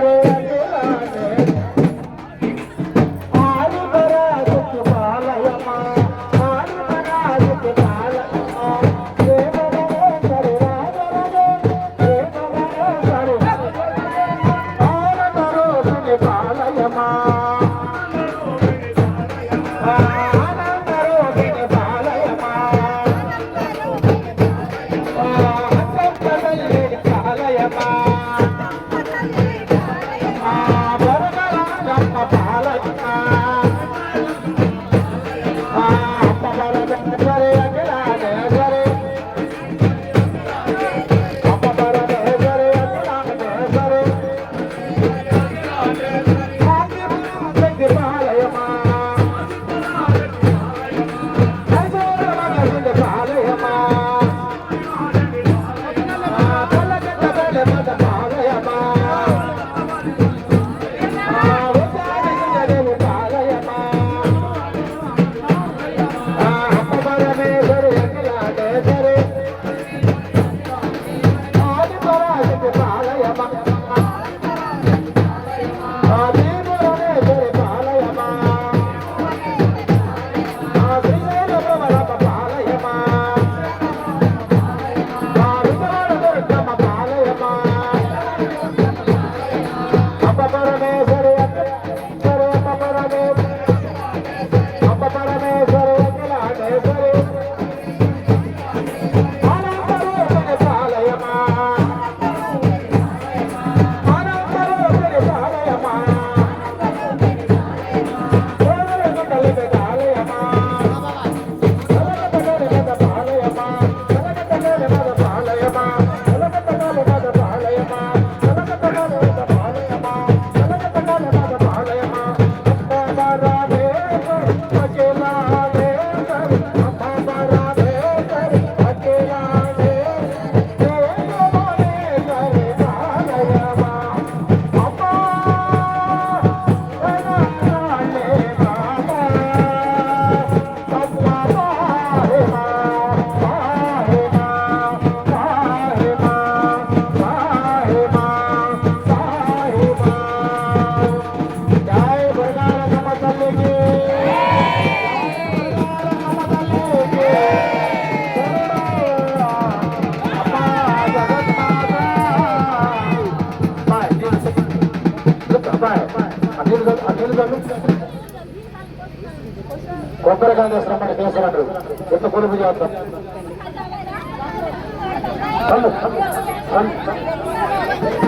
Hey! থাকে కొబ్బరికాయ చేస్తున్నాం కేసరాడు ఎంత పొలుపు చేస్తాం రండి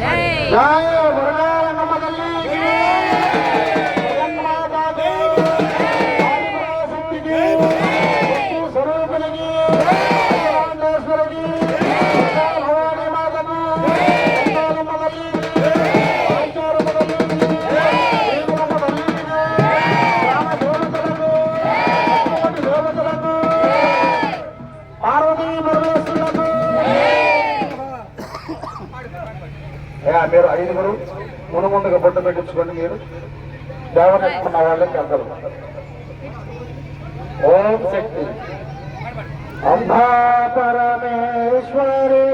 జై. బురగాలమ్మ తల్లి మీరు ఐదుగురు మునుముందుగా బొట్టు పెట్టించుకోండి మీరు. దేవనెత్తున్న వాళ్ళకి అందరు. ఓం శక్తి. అంధా పరమేశ్వరి